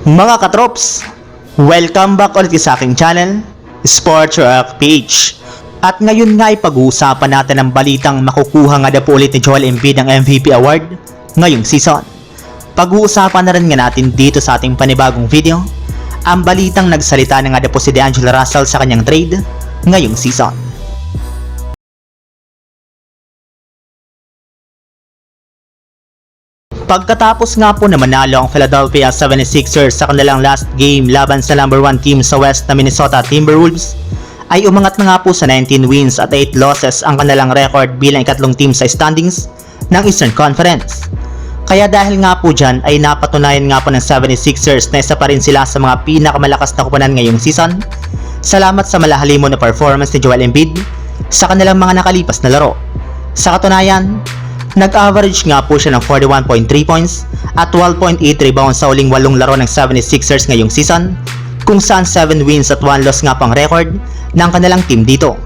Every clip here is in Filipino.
Mga katrops, welcome back ulit sa aking channel, Sports Rock Page. At ngayon nga ay pag-uusapan natin ang balitang makukuha nga na po ulit ni Joel Embiid ang MVP award ngayong season. Pag-uusapan na rin nga natin dito sa ating panibagong video, ang balitang nagsalita na nga na po si D'Angelo Russell sa kanyang trade ngayong season. Pagkatapos nga po na manalo ang Philadelphia 76ers sa kanilang last game laban sa number 1 team sa West na Minnesota Timberwolves, ay umangat na nga po sa 19 wins at 8 losses ang kanilang record bilang ikatlong team sa standings ng Eastern Conference. Kaya dahil nga po dyan ay napatunayan nga po ng 76ers na isa pa rin sila sa mga pinakamalakas na kupunan ngayong season. Salamat sa malahalimo na performance ni Joel Embiid sa kanilang mga nakalipas na laro. Sa katunayan, nag-average nga po siya ng 41.3 points at 12.8 rebounds sa uling walong laro ng 76ers ngayong season kung saan 7 wins at 1 loss nga pang record ng kanilang team dito.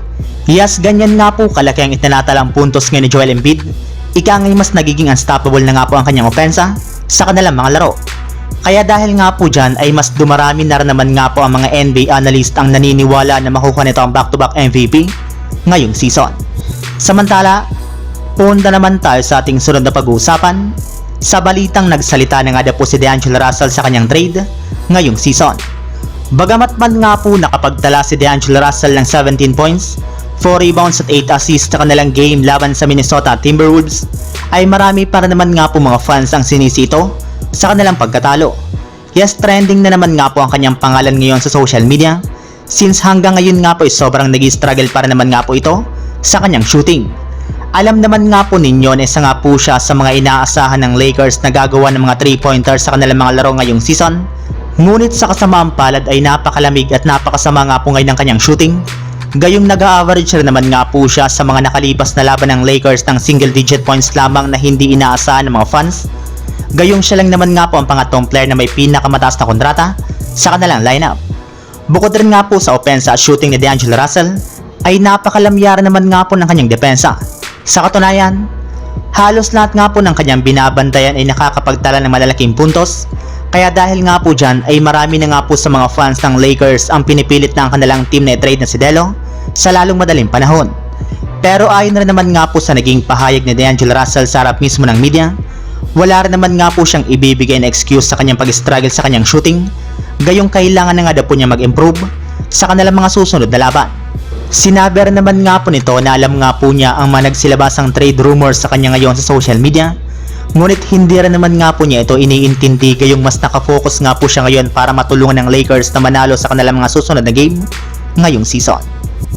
Yes, ganyan nga po kalaki ang itinatalang puntos ngayon ni Joel Embiid. Ika ngay mas nagiging unstoppable na nga po ang kanyang opensa sa kanilang mga laro. Kaya dahil nga po dyan ay mas dumarami na rin naman nga po ang mga NBA analyst ang naniniwala na makuha nito ang back-to-back MVP ngayong season. Samantala, punta naman tayo sa ating sunod na pag-uusapan sa balitang nagsalita na nga na po si D'Angelo Russell sa kanyang trade ngayong season. Bagamat man nga po nakapagtala si D'Angelo Russell ng 17 points, 4 rebounds at 8 assists sa kanilang game laban sa Minnesota Timberwolves, ay marami para naman nga po mga fans ang sinisi ito sa kanilang pagkatalo. Yes, trending na naman nga po ang kanyang pangalan ngayon sa social media since hanggang ngayon nga po ay sobrang nag struggle para naman nga po ito sa kanyang shooting. Alam naman nga po ninyo na isa nga po siya sa mga inaasahan ng Lakers na gagawa ng mga 3-pointers sa kanilang mga laro ngayong season. Ngunit sa kasamaang palad ay napakalamig at napakasama nga po ngayon ng kanyang shooting. Gayong nag-average rin naman nga po siya sa mga nakalipas na laban ng Lakers ng single digit points lamang na hindi inaasahan ng mga fans. Gayong siya lang naman nga po ang pangatong player na may pinakamataas na kontrata sa kanilang lineup. Bukod rin nga po sa opensa at shooting ni D'Angelo Russell, ay napakalamyara naman nga po ng kanyang depensa. Sa katunayan, halos lahat nga po ng kanyang binabantayan ay nakakapagtala ng malalaking puntos, kaya dahil nga po dyan ay marami na nga po sa mga fans ng Lakers ang pinipilit ng kanilang team na i-trade na si Delo sa lalong madaling panahon. Pero ayon rin naman nga po sa naging pahayag ni D'Angelo Russell sa harap mismo ng media, wala rin naman nga po siyang ibibigay na excuse sa kanyang pag-struggle sa kanyang shooting, gayong kailangan na nga daw po niya mag-improve sa kanilang mga susunod na laban. Sinabi rin naman nga po nito na alam nga po niya ang mga nagsilabasang trade rumors sa kanya ngayon sa social media, ngunit hindi rin naman nga po niya ito iniintindi gayong mas nakafocus nga po siya ngayon para matulungan ng Lakers na manalo sa kanilang mga susunod na game ngayong season.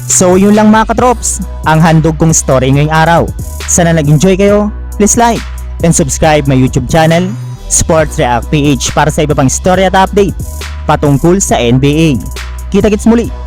So yun lang mga katrops, ang handog kong story ngayong araw. Sana nag-enjoy kayo, please like and subscribe my YouTube channel, Sports React PH para sa iba pang story at update patungkol sa NBA. Kita-kits muli